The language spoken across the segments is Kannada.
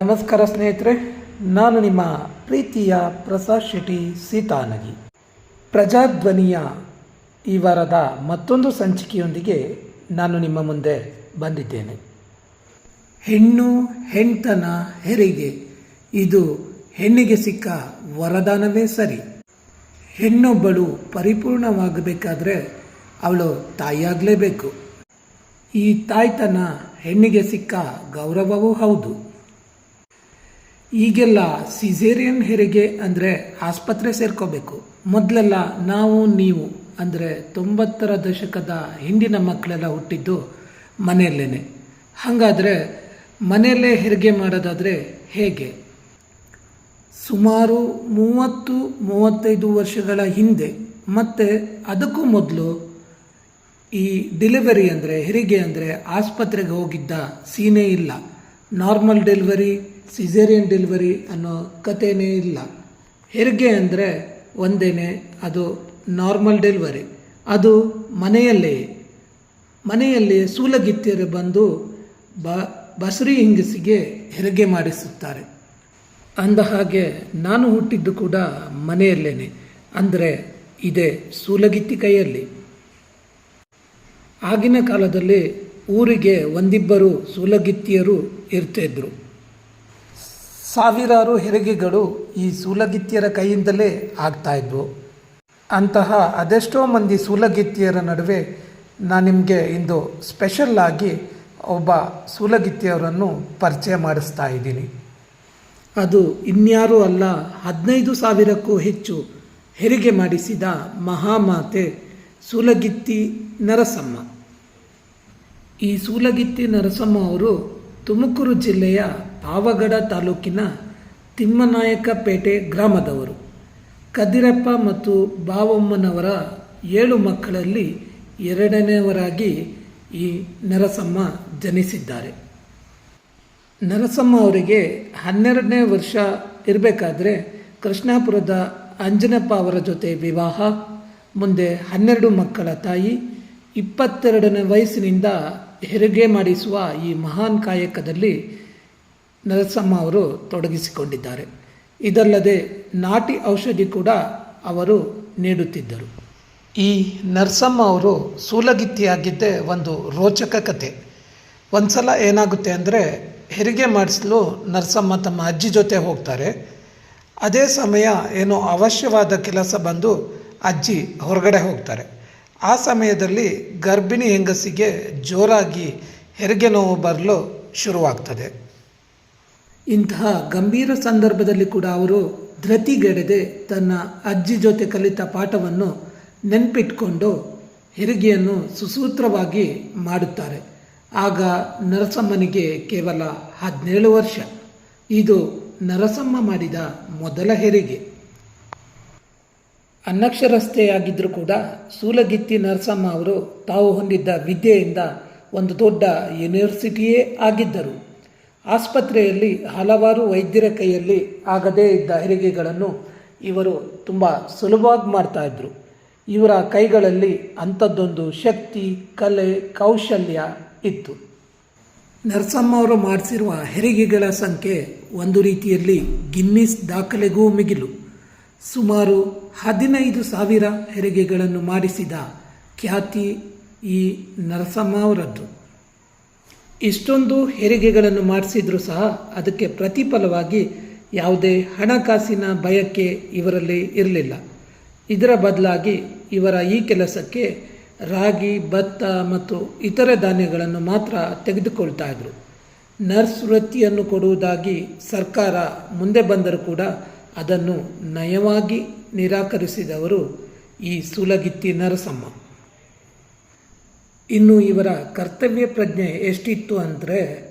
ನಮಸ್ಕಾರ ಸ್ನೇಹಿತರೆ, ನಾನು ನಿಮ್ಮ ಪ್ರೀತಿಯ ಪ್ರಸಾದ್ ಶೆಟ್ಟಿ ಸೀತಾನಗಿ. ಪ್ರಜಾಧ್ವನಿಯ ಈ ವಾರದ ಮತ್ತೊಂದು ಸಂಚಿಕೆಯೊಂದಿಗೆ ನಾನು ನಿಮ್ಮ ಮುಂದೆ ಬಂದಿದ್ದೇನೆ. ಹೆಣ್ಣು ಹೆಣ್ತನ ಹೆರಿಗೆ, ಇದು ಹೆಣ್ಣಿಗೆ ಸಿಕ್ಕ ವರದಾನವೇ ಸರಿ. ಹೆಣ್ಣೊಬ್ಬಳು ಪರಿಪೂರ್ಣವಾಗಬೇಕಾದ್ರೆ ಅವಳು ತಾಯಿಯಾಗಲೇಬೇಕು. ಈ ತಾಯ್ತನ ಹೆಣ್ಣಿಗೆ ಸಿಕ್ಕ ಗೌರವವೂ ಹೌದು. ಈಗೆಲ್ಲ ಸಿಜೇರಿಯನ್ ಹೆರಿಗೆ ಅಂದರೆ ಆಸ್ಪತ್ರೆ ಸೇರ್ಕೋಬೇಕು. ಮೊದಲೆಲ್ಲ ನಾವು, ನೀವು ಅಂದರೆ ತೊಂಬತ್ತರ ದಶಕದ ಹಿಂದಿನ ಮಕ್ಕಳೆಲ್ಲ ಹುಟ್ಟಿದ್ದು ಮನೆಯಲ್ಲೇ ಹಾಗಾದರೆ ಮನೆಯಲ್ಲೇ ಹೆರಿಗೆ ಮಾಡೋದಾದರೆ ಹೇಗೆ? ಸುಮಾರು ಮೂವತ್ತು, ಮೂವತ್ತೈದು ವರ್ಷಗಳ ಹಿಂದೆ, ಮತ್ತು ಅದಕ್ಕೂ ಮೊದಲು ಈ ಡೆಲಿವರಿ ಅಂದರೆ, ಹೆರಿಗೆ ಅಂದರೆ ಆಸ್ಪತ್ರೆಗೆ ಹೋಗಿದ್ದ ಸೀನೇ ಇಲ್ಲ. ನಾರ್ಮಲ್ ಡೆಲಿವರಿ ಸಿಸೇರಿಯನ್ ಡೆಲಿವರಿ ಅನ್ನೋ ಕಥೆನೇ ಇಲ್ಲ. ಹೆರಿಗೆ ಅಂದರೆ ಒಂದೇನೆ, ಅದು ನಾರ್ಮಲ್ ಡೆಲಿವರಿ ಅದು ಮನೆಯಲ್ಲೇ ಮನೆಯಲ್ಲಿ ಸೂಲಗಿತ್ತಿಯರು ಬಂದು ಬ, ಬಸರಿ ಹಿಂಗಸಿಗೆ ಹೆರಿಗೆ ಮಾಡಿಸುತ್ತಾರೆ. ಅಂದ ಹಾಗೆ ನಾನು ಹುಟ್ಟಿದ್ದು ಕೂಡ ಮನೆಯಲ್ಲೇನೆ. ಅಂದರೆ ಇದೆ ಸೂಲಗಿತ್ತಿ ಕೈಯಲ್ಲಿ. ಆಗಿನ ಕಾಲದಲ್ಲಿ ಊರಿಗೆ ಒಂದಿಬ್ಬರು ಸೂಲಗಿತ್ತಿಯರು ಇರ್ತಿದ್ರು. ಸಾವಿರಾರು ಹೆರಿಗೆಗಳು ಈ ಸೂಲಗಿತ್ತಿಯರ ಕೈಯಿಂದಲೇ ಆಗ್ತಾ ಇದ್ವು. ಅಂತಹ ಅದೆಷ್ಟೋ ಮಂದಿ ಸೂಲಗಿತ್ತಿಯರ ನಡುವೆ ನಾನು ನಿಮಗೆ ಇಂದು ಸ್ಪೆಷಲ್ ಆಗಿ ಒಬ್ಬ ಸೂಲಗಿತ್ತಿಯವರನ್ನು ಪರಿಚಯ ಮಾಡಿಸ್ತಾ ಇದ್ದೀನಿ. ಅದು ಇನ್ಯಾರೂ ಅಲ್ಲ, ಹದಿನೈದು ಸಾವಿರಕ್ಕೂ ಹೆಚ್ಚು ಹೆರಿಗೆ ಮಾಡಿಸಿದ ಮಹಾಮಾತೆ ಸೂಲಗಿತ್ತಿ ನರಸಮ್ಮ. ಈ ಸೂಲಗಿತ್ತಿ ನರಸಮ್ಮ ಅವರು ತುಮಕೂರು ಜಿಲ್ಲೆಯ ಪಾವಗಡ ತಾಲೂಕಿನ ತಿಮ್ಮನಾಯಕಪೇಟೆ ಗ್ರಾಮದವರು. ಕದಿರಪ್ಪ ಮತ್ತು ಬಾವಮ್ಮನವರ ಏಳು ಮಕ್ಕಳಲ್ಲಿ ಎರಡನೆಯವರಾಗಿ ಈ ನರಸಮ್ಮ ಜನಿಸಿದ್ದಾರೆ. ನರಸಮ್ಮ ಅವರಿಗೆ ಹನ್ನೆರಡನೇ ವರ್ಷ ಇರಬೇಕಾದ್ರೆ ಕೃಷ್ಣಾಪುರದ ಅಂಜನಪ್ಪ ಅವರ ಜೊತೆ ವಿವಾಹ, ಮುಂದೆ ಹನ್ನೆರಡು ಮಕ್ಕಳ ತಾಯಿ, ಇಪ್ಪತ್ತೆರಡನೇ ವಯಸ್ಸಿನಿಂದ ಹೆರಿಗೆ ಮಾಡಿಸುವ ಈ ಮಹಾನ್ ಕಾಯಕದಲ್ಲಿ ನರಸಮ್ಮ ಅವರು ತೊಡಗಿಸಿಕೊಂಡಿದ್ದಾರೆ. ಇದಲ್ಲದೆ ನಾಟಿ ಔಷಧಿ ಕೂಡ ಅವರು ನೀಡುತ್ತಿದ್ದರು. ಈ ನರಸಮ್ಮ ಅವರು ಸೂಲಗಿತ್ತಿಯಾಗಿದ್ದೇ ಒಂದು ರೋಚಕ ಕತೆ. ಒಂದು ಸಲ ಏನಾಗುತ್ತೆ ಅಂದರೆ ಹೆರಿಗೆ ಮಾಡಿಸಲು ನರಸಮ್ಮ ತಮ್ಮ ಅಜ್ಜಿ ಜೊತೆ ಹೋಗ್ತಾರೆ. ಅದೇ ಸಮಯ ಏನೋ ಅವಶ್ಯವಾದ ಕೆಲಸ ಬಂದು ಅಜ್ಜಿ ಹೊರಗಡೆ ಹೋಗ್ತಾರೆ. ಆ ಸಮಯದಲ್ಲಿ ಗರ್ಭಿಣಿ ಹೆಂಗಸಿಗೆ ಜೋರಾಗಿ ಹೆರಿಗೆ ನೋವು ಬರಲು ಶುರುವಾಗ್ತದೆ. ಇಂತಹ ಗಂಭೀರ ಸಂದರ್ಭದಲ್ಲಿ ಕೂಡ ಅವರು ಧೃತಿಗೆಡದೆ ತನ್ನ ಅಜ್ಜಿ ಜೊತೆ ಕಲಿತ ಪಾಠವನ್ನು ನೆನಪಿಟ್ಕೊಂಡು ಹೆರಿಗೆಯನ್ನು ಸುಸೂತ್ರವಾಗಿ ಮಾಡುತ್ತಾರೆ. ಆಗ ನರಸಮ್ಮನಿಗೆ ಕೇವಲ ಹದಿನೇಳು ವರ್ಷ. ಇದು ನರಸಮ್ಮ ಮಾಡಿದ ಮೊದಲ ಹೆರಿಗೆ. ಅನಕ್ಷರಸ್ಥೆಯಾಗಿದ್ದರೂ ಕೂಡ ಸೂಲಗಿತ್ತಿ ನರಸಮ್ಮ ಅವರು ತಾವು ಹೊಂದಿದ್ದ ವಿದ್ಯೆಯಿಂದ ಒಂದು ದೊಡ್ಡ ಯೂನಿವರ್ಸಿಟಿಯೇ ಆಗಿದ್ದರು. ಆಸ್ಪತ್ರೆಯಲ್ಲಿ ಹಲವಾರು ವೈದ್ಯರ ಕೈಯಲ್ಲಿ ಆಗದೇ ಇದ್ದ ಹೆರಿಗೆಗಳನ್ನು ಇವರು ತುಂಬ ಸುಲಭವಾಗಿ ಮಾಡ್ತಾಯಿದ್ರು ಇವರ ಕೈಗಳಲ್ಲಿ ಅಂಥದ್ದೊಂದು ಶಕ್ತಿ, ಕಲೆ, ಕೌಶಲ್ಯ ಇತ್ತು. ನರಸಮ್ಮ ಅವರು ಮಾಡಿಸಿರುವ ಹೆರಿಗೆಗಳ ಸಂಖ್ಯೆ ಒಂದು ರೀತಿಯಲ್ಲಿ ಗಿನ್ನಿಸ್ ದಾಖಲೆಗೂ ಮಿಗಿಲು. ಸುಮಾರು ಹದಿನೈದು ಸಾವಿರ ಹೆರಿಗೆಗಳನ್ನು ಮಾಡಿಸಿದ ಖ್ಯಾತಿ ಈ ನರಸಮ್ಮ ಅವರದ್ದು. ಇಷ್ಟೊಂದು ಹೆರಿಗೆಗಳನ್ನು ಮಾಡಿಸಿದರೂ ಸಹ ಅದಕ್ಕೆ ಪ್ರತಿಫಲವಾಗಿ ಯಾವುದೇ ಹಣಕಾಸಿನ ಬಯಕೆ ಇವರಲ್ಲಿ ಇರಲಿಲ್ಲ. ಇದರ ಬದಲಾಗಿ ಇವರ ಈ ಕೆಲಸಕ್ಕೆ ರಾಗಿ, ಭತ್ತ ಮತ್ತು ಇತರೆ ಧಾನ್ಯಗಳನ್ನು ಮಾತ್ರ ತೆಗೆದುಕೊಳ್ತಾ ಇದ್ರು. ನರ್ಸ್ ವೃತ್ತಿಯನ್ನು ಕೊಡುವುದಾಗಿ ಸರ್ಕಾರ ಮುಂದೆ ಬಂದರೂ ಕೂಡ ಅದನ್ನು ನಯವಾಗಿ ನಿರಾಕರಿಸಿದವರು ಈ ಸುಲಗಿತ್ತಿ ನರಸಮ್ಮ. ಇನ್ನು ಇವರ ಕರ್ತವ್ಯ ಪ್ರಜ್ಞೆ ಎಷ್ಟಿತ್ತು ಅಂದರೆ,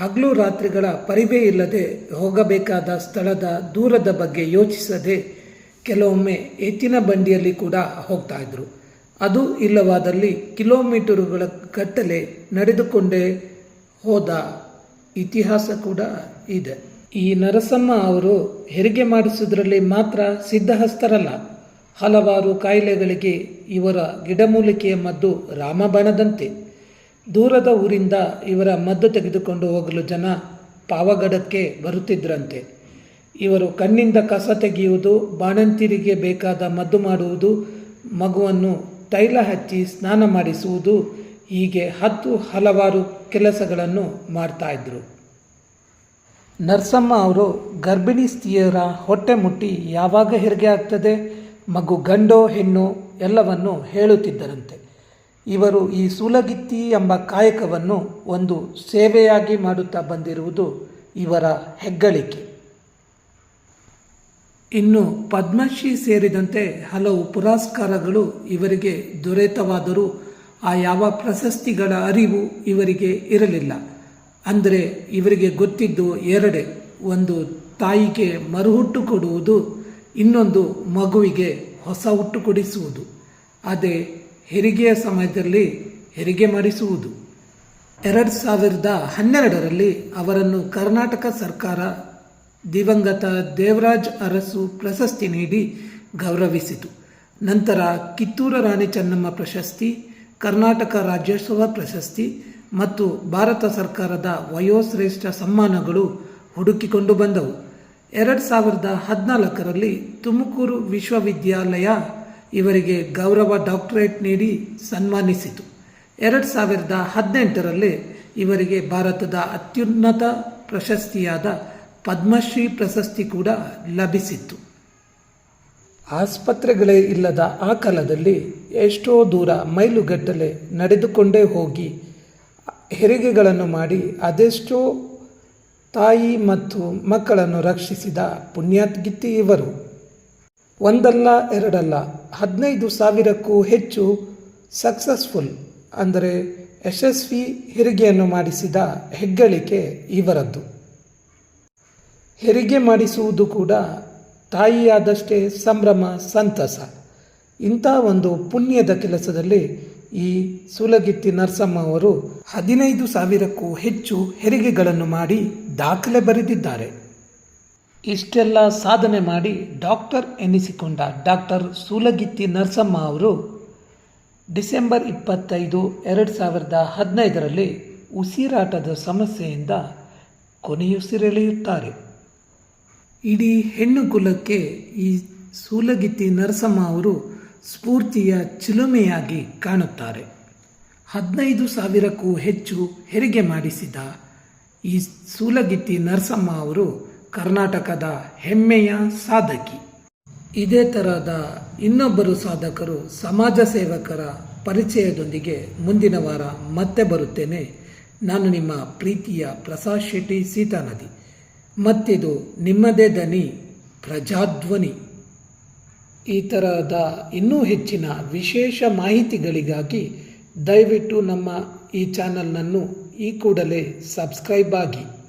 ಹಗಲು ರಾತ್ರಿಗಳ ಪರಿವೇ ಇಲ್ಲದೆ ಹೋಗಬೇಕಾದ ಸ್ಥಳದ ದೂರದ ಬಗ್ಗೆ ಯೋಚಿಸದೆ ಕೆಲವೊಮ್ಮೆ ಎತ್ತಿನ ಬಂಡಿಯಲ್ಲಿ ಕೂಡ ಹೋಗ್ತಾ ಇದ್ರು. ಅದು ಇಲ್ಲವಾದಲ್ಲಿ ಕಿಲೋಮೀಟರುಗಳ ಗಟ್ಟಲೆ ನಡೆದುಕೊಂಡೇ ಹೋದ ಇತಿಹಾಸ ಕೂಡ ಇದೆ. ಈ ನರಸಮ್ಮ ಅವರು ಹೆರಿಗೆ ಮಾಡಿಸುವುದರಲ್ಲಿ ಮಾತ್ರ ಸಿದ್ಧಹಸ್ತರಲ್ಲ. ಹಲವಾರು ಕಾಯಿಲೆಗಳಿಗೆ ಇವರ ಗಿಡಮೂಲಿಕೆಯ ಮದ್ದು ರಾಮಬಾಣದಂತೆ. ದೂರದ ಊರಿಂದ ಇವರ ಮದ್ದು ತೆಗೆದುಕೊಂಡು ಹೋಗಲು ಜನ ಪಾವಗಡಕ್ಕೆ ಬರುತ್ತಿದ್ರಂತೆ. ಇವರು ಕಣ್ಣಿಂದ ಕಸ ತೆಗೆಯುವುದು, ಬಾಣಂತಿರಿಗೆ ಬೇಕಾದ ಮದ್ದು ಮಾಡುವುದು, ಮಗುವನ್ನು ತೈಲ ಹಚ್ಚಿ ಸ್ನಾನ ಮಾಡಿಸುವುದು, ಹೀಗೆ ಹತ್ತು ಹಲವಾರು ಕೆಲಸಗಳನ್ನು ಮಾಡ್ತಾ ನರಸಮ್ಮ ನರ್ಸಮ್ಮ ಅವರು ಗರ್ಭಿಣಿ ಸ್ತ್ರೀಯರ ಹೊಟ್ಟೆ ಮುಟ್ಟಿ ಯಾವಾಗ ಹೆರಿಗೆ ಆಗ್ತದೆ? ಮಗು ಗಂಡೋ ಹೆಣ್ಣು ಎಲ್ಲವನ್ನು ಹೇಳುತ್ತಿದ್ದರಂತೆ. ಇವರು ಈ ಸೂಲಗಿತ್ತಿ ಎಂಬ ಕಾಯಕವನ್ನು ಒಂದು ಸೇವೆಯಾಗಿ ಮಾಡುತ್ತಾ ಬಂದಿರುವುದು ಇವರ ಹೆಗ್ಗಳಿಕೆ. ಇನ್ನು ಪದ್ಮಶ್ರೀ ಸೇರಿದಂತೆ ಹಲವು ಪುರಸ್ಕಾರಗಳು ಇವರಿಗೆ ದೊರೆತವಾದರೂ ಆ ಯಾವ ಪ್ರಶಸ್ತಿಗಳ ಅರಿವು ಇವರಿಗೆ ಇರಲಿಲ್ಲ. ಅಂದರೆ ಇವರಿಗೆ ಗೊತ್ತಿದ್ದು ಎರಡೇ. ಒಂದು ತಾಯಿಗೆ ಮರುಹುಟ್ಟು ಕೊಡುವುದು ಇನ್ನೊಂದು ಮಗುವಿಗೆ ಹೊಸ ಹುಟ್ಟು ಕೊಡಿಸುವುದು. ಅದೇ ಹೆರಿಗೆಯ ಸಮಯದಲ್ಲಿ ಹೆರಿಗೆ ಮಾಡಿಸುವುದು. ಎರಡು ಸಾವಿರದ ಹನ್ನೆರಡರಲ್ಲಿ ಅವರನ್ನು ಕರ್ನಾಟಕ ಸರ್ಕಾರ ದಿವಂಗತ ದೇವರಾಜ್ ಅರಸು ಪ್ರಶಸ್ತಿ ನೀಡಿ ಗೌರವಿಸಿತು. ನಂತರ ಕಿತ್ತೂರು ರಾಣಿ ಚೆನ್ನಮ್ಮ ಪ್ರಶಸ್ತಿ, ಕರ್ನಾಟಕ ರಾಜ್ಯೋತ್ಸವ ಪ್ರಶಸ್ತಿ ಮತ್ತು ಭಾರತ ಸರ್ಕಾರದ ವಯೋಶ್ರೇಷ್ಠ ಸಮ್ಮಾನಗಳು ಹುಡುಕಿಕೊಂಡು ಬಂದವು. ಎರಡು ಸಾವಿರದ ಹದಿನಾಲ್ಕರಲ್ಲಿ ತುಮಕೂರು ವಿಶ್ವವಿದ್ಯಾಲಯ ಇವರಿಗೆ ಗೌರವ ಡಾಕ್ಟರೇಟ್ ನೀಡಿ ಸನ್ಮಾನಿಸಿತು. ಎರಡು ಸಾವಿರದ ಹದಿನೆಂಟರಲ್ಲಿ ಇವರಿಗೆ ಭಾರತದ ಅತ್ಯುನ್ನತ ಪ್ರಶಸ್ತಿಯಾದ ಪದ್ಮಶ್ರೀ ಪ್ರಶಸ್ತಿ ಕೂಡ ಲಭಿಸಿತ್ತು. ಆಸ್ಪತ್ರೆಗಳೇ ಇಲ್ಲದ ಆ ಕಾಲದಲ್ಲಿ ಎಷ್ಟೋ ದೂರ ಮೈಲುಗಟ್ಟಲೆ ನಡೆದುಕೊಂಡೇ ಹೋಗಿ, ಹೆರಿಗೆಗಳನ್ನು ಮಾಡಿ ಅದೆಷ್ಟೋ ತಾಯಿ ಮತ್ತು ಮಕ್ಕಳನ್ನು ರಕ್ಷಿಸಿದ ಪುಣ್ಯಾತ್ಗಿತ್ತಿ ಇವರು. ಒಂದಲ್ಲ, ಎರಡಲ್ಲ, ಹದಿನೈದು ಸಾವಿರಕ್ಕೂ ಹೆಚ್ಚು ಸಕ್ಸಸ್ಫುಲ್ ಅಂದರೆ ಯಶಸ್ವಿ ಹೆರಿಗೆಯನ್ನು ಮಾಡಿಸಿದ ಹೆಗ್ಗಳಿಕೆ ಇವರದ್ದು. ಹೆರಿಗೆ ಮಾಡಿಸುವುದು ಕೂಡ ತಾಯಿಯಾದಷ್ಟೇ ಸಂಭ್ರಮ, ಸಂತಸ. ಇಂಥ ಒಂದು ಪುಣ್ಯದ ಕೆಲಸದಲ್ಲಿ ಈ ಸುಲಗಿತ್ತಿ ನರಸಮ್ಮ ಅವರು ಹದಿನೈದು ಸಾವಿರಕ್ಕೂ ಹೆಚ್ಚು ಹೆರಿಗೆಗಳನ್ನು ಮಾಡಿ ದಾಖಲೆ ಬರೆದಿದ್ದಾರೆ. ಇಷ್ಟೆಲ್ಲ ಸಾಧನೆ ಮಾಡಿ ಡಾಕ್ಟರ್ ಎನಿಸಿಕೊಂಡ ಡಾಕ್ಟರ್ ಸೂಲಗಿತ್ತಿ ನರಸಮ್ಮ ಅವರು ಡಿಸೆಂಬರ್ ಇಪ್ಪತ್ತೈದು ಎರಡು ಸಾವಿರದ ಹದಿನೈದರಲ್ಲಿ ಉಸಿರಾಟದ ಸಮಸ್ಯೆಯಿಂದ ಕೊನೆಯುಸಿರೆಳೆಯುತ್ತಾರೆ ಇಡೀ ಹೆಣ್ಣು ಕುಲಕ್ಕೆ ಈ ಸೂಲಗಿತ್ತಿ ನರಸಮ್ಮ ಅವರು ಸ್ಫೂರ್ತಿಯ ಚಿಲುಮೆಯಾಗಿ ಕಾಣುತ್ತಾರೆ. ಹದಿನೈದು ಸಾವಿರಕ್ಕೂ ಹೆಚ್ಚು ಹೆರಿಗೆ ಮಾಡಿಸಿದ ಈ ಸೂಲಗಿತ್ತಿ ನರಸಮ್ಮ ಅವರು ಕರ್ನಾಟಕದ ಹೆಮ್ಮೆಯ ಸಾಧಕಿ. ಇದೇ ತರಹದ ಇನ್ನೊಬ್ಬರು ಸಾಧಕರು ಸಮಾಜ ಸೇವಕರ ಪರಿಚಯದೊಂದಿಗೆ ಮುಂದಿನ ವಾರ ಮತ್ತೆ ಬರುತ್ತೇನೆ. ನಾನು ನಿಮ್ಮ ಪ್ರೀತಿಯ ಪ್ರಸಾದ್ ಶೆಟ್ಟಿ, ಸೀತಾನದಿ. ಮತ್ತಿದು ನಿಮ್ಮದೇ ದನಿ ಪ್ರಜಾಧ್ವನಿ. ಈ ತರಹದ ಇನ್ನೂ ಹೆಚ್ಚಿನ ವಿಶೇಷ ಮಾಹಿತಿಗಳಿಗಾಗಿ ದಯವಿಟ್ಟು ನಮ್ಮ ಈ ಚಾನಲ್ನನ್ನು ಈ ಕೂಡಲೇ ಸಬ್ಸ್ಕ್ರೈಬ್ ಆಗಿ.